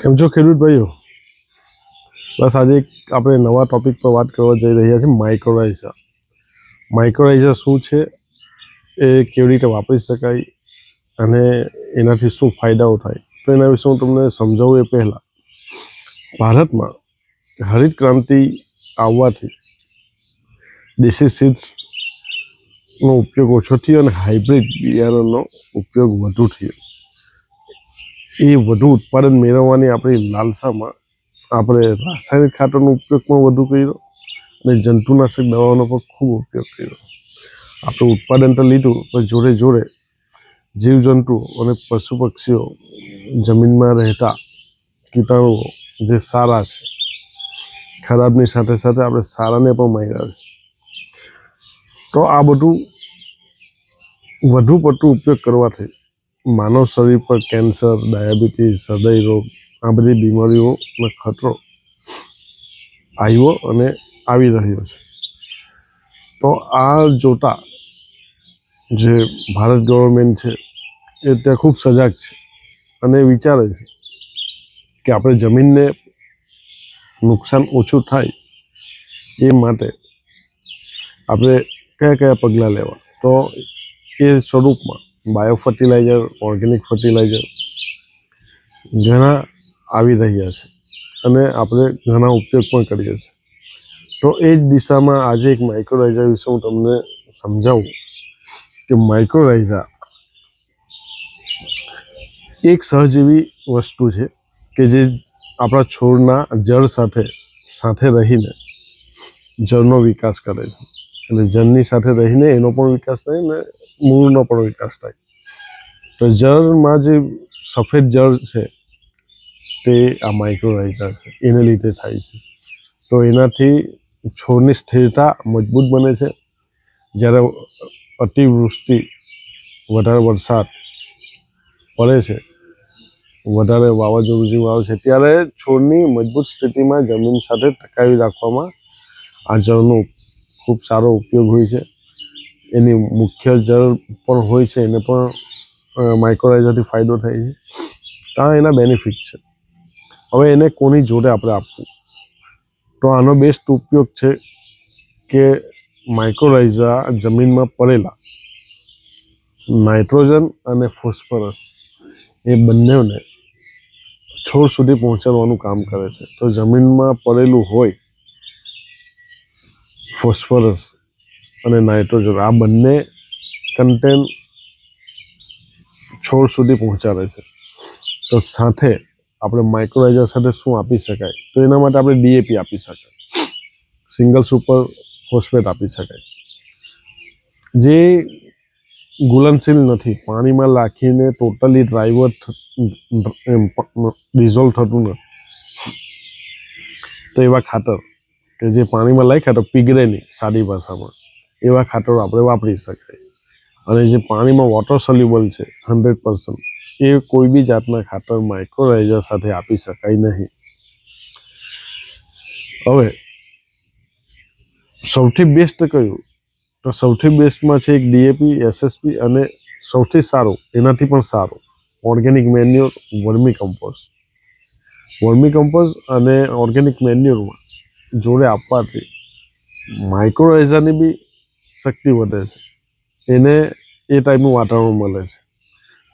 કેમ છો ખેડૂત ભાઈઓ બસ આજે આપણે નવા ટોપિક પર વાત કરવા જઈ રહ્યા છીએ માઇક્રોરાઇઝર માઇક્રોરાઇઝર શું છે? એ કેવી રીતે વાપરી શકાય? અને એનાથી શું ફાયદાઓ થાય? તો એના વિશે હું તમને સમજાવું એ પહેલાં. ભારતમાં હરિત ક્રાંતિ આવવાથી દેશી ઉપયોગ ઓછો થયો અને હાઇબ્રિડ બિયારણનો ઉપયોગ વધુ થયો. એ વધુ ઉત્પાદન મેળવવાની આપણી લાલસામાં આપણે રાસાયણિક ખાતરનો ઉપયોગ પણ વધુ કર્યો અને જંતુનાશક દવાઓનો પણ ખૂબ ઉપયોગ કર્યો. આપણે ઉત્પાદન તો લીધું, પણ જોડે જોડે જીવજંતુ અને પશુ પક્ષીઓ જમીનમાં રહેતા કીટાણુઓ જે સારા છે, ખરાબની સાથે સાથે આપણે સારાને પણ માર્યા છે. તો આ બધું વધુ પડતું ઉપયોગ કરવાથી માનવ શરીર પર કેન્સર, ડાયાબિટીસ, હૃદય રોગ, આ બધી બીમારીઓનો ખતરો આવ્યો અને આવી રહ્યો છે. તો આ જોતા જે ભારત ગવર્મેન્ટ છે, એ ત્યાં ખૂબ સજાગ છે અને વિચારે છે કે આપણે જમીનને નુકસાન ઓછું થાય એ માટે આપણે કયા કયા પગલાં લેવા. તો એ સ્વરૂપમાં બાયો ફર્ટિલાઇઝર ઓર્ગેનિક ફર્ટિલાઇઝર ઘણા આવી રહ્યા છે અને આપણે ઘણા ઉપયોગ પણ કરીએ છીએ. તો એ જ દિશામાં આજે એક માઇક્રોરાઇઝર વિશે હું તમને સમજાવું કે માઇક્રોરાઇઝા એક સહજીવી વસ્તુ છે કે જે આપણા છોડના જળ સાથે સાથે રહીને જળનો વિકાસ કરે છે. અને જળની સાથે રહીને એનો પણ વિકાસ થાય ને મૂળનો પણ વિકાસ થાય. તો જળમાં જે સફેદ જળ છે, તે આ માઇક્રોરાઇઝર છે, એને લીધે થાય છે. તો એનાથી છોડની સ્થિરતા મજબૂત બને છે. જ્યારે અતિવૃષ્ટિ, વધારે વરસાદ પડે છે, વધારે વાવાઝોડું જેવું આવે છે, ત્યારે છોડની મજબૂત સ્થિતિમાં જમીન સાથે ટકાવી રાખવામાં આ જળનો ખૂબ સારો ઉપયોગ હોય છે. એની મુખ્ય જળ પણ હોય છે, એને પણ માઇક્રોરાઇઝરથી ફાયદો થાય છે. આ એના બેનિફિટ છે. હવે એને કોની જોડે આપણે આપવું? તો આનો બેસ્ટ ઉપયોગ છે કે માઇક્રોરાઇઝા જમીનમાં પડેલા નાઇટ્રોજન અને ફોસ્ફરસ એ બંનેને છોડ સુધી પહોંચાડવાનું કામ કરે છે. તો જમીનમાં પડેલું હોય ફોસ્ફરસ અને નાઇટ્રોજન આ બંને કન્ટેન છોડ સુધી પહોંચાડે છે. તો સાથે આપણે માઇક્રોરાઇઝર સાથે શું આપી શકાય? તો એના માટે આપણે ડીએપી આપી શકાય. સિંગલ સુપર ફોસ્ફેટ આપી શકાય. જે ગુલનશીલ નથી. પાણીમાં રાખીને ટોટલી ડ્રાઈવર ડિઝોલ્વ થતું નથી તો એવા ખાતર કે જે પાણીમાં લાખ્યા તો પીગળે નહીં સાદી ભાષામાં. એવા ખાતરો આપણે વાપરી શકાય. અને જે પાણીમાં વોટર સોલ્યુબલ છે હંડ્રેડ પર્સન્ટ એ કોઈ બી જાતના ખાતર માઇક્રોરાઇઝર સાથે આપી શકાય નહીં. હવે, સૌથી બેસ્ટ કયું? તો સૌથી બેસ્ટમાં છે એક ડીએપી એસએસપી અને સૌથી સારું, એનાથી પણ સારું organic manure vermicompost vermicompost અને ઓર્ગેનિક મેન્યુરમાં જોડે આપવાથી માઇક્રોરાઇઝરની બી શક્તિ વધે છે. એને એ ટાઈપનું વાતાવરણ મળે છે.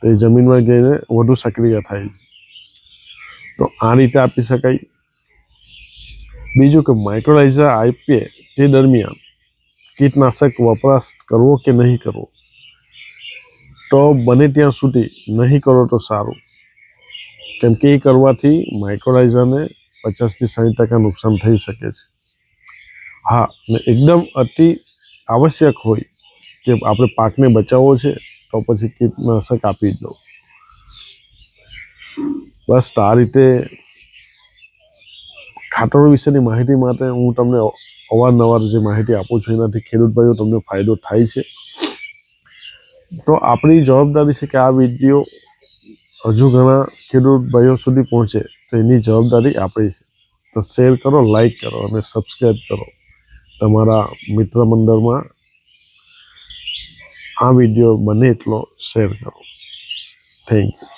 તો એ જમીનમાં જઈને વધુ સક્રિય થાય છે. તો આ રીતે આપી શકાય. બીજું કે માઇક્રોલાઇઝર આપીએ તે દરમિયાન કીટનાશક વપરાશ કરવો કે નહીં કરવો? તો બને ત્યાં સુધી નહીં કરો તો સારું. કેમ કે એ કરવાથી માઇક્રોરાઇઝરને પચાસથી સાઠ ટકા નુકસાન થઈ શકે છે. હા, ને એકદમ અતિ આવશ્યક હોય કે આપણે પાકને બચાવવો છે, તો પછી કીટનાશક આપી દો બસ આ રીતે ખાતરો વિશેની માહિતી માટે હું તમને અવારનવાર જે માહિતી આપું છું એનાથી ખેડૂત ભાઈઓ તમને ફાયદો થાય છે. તો આપણી જવાબદારી છે કે આ વીડિયો હજુ ઘણા ખેડૂત ભાઈઓ સુધી પહોંચે, તો એની જવાબદારી આપણી છે. તો શેર કરો, લાઈક કરો અને સબસ્ક્રાઈબ કરો. તમારા મિત્ર મંડળમાં આ વીડિયો બને એટલો શેર કરો. Thank you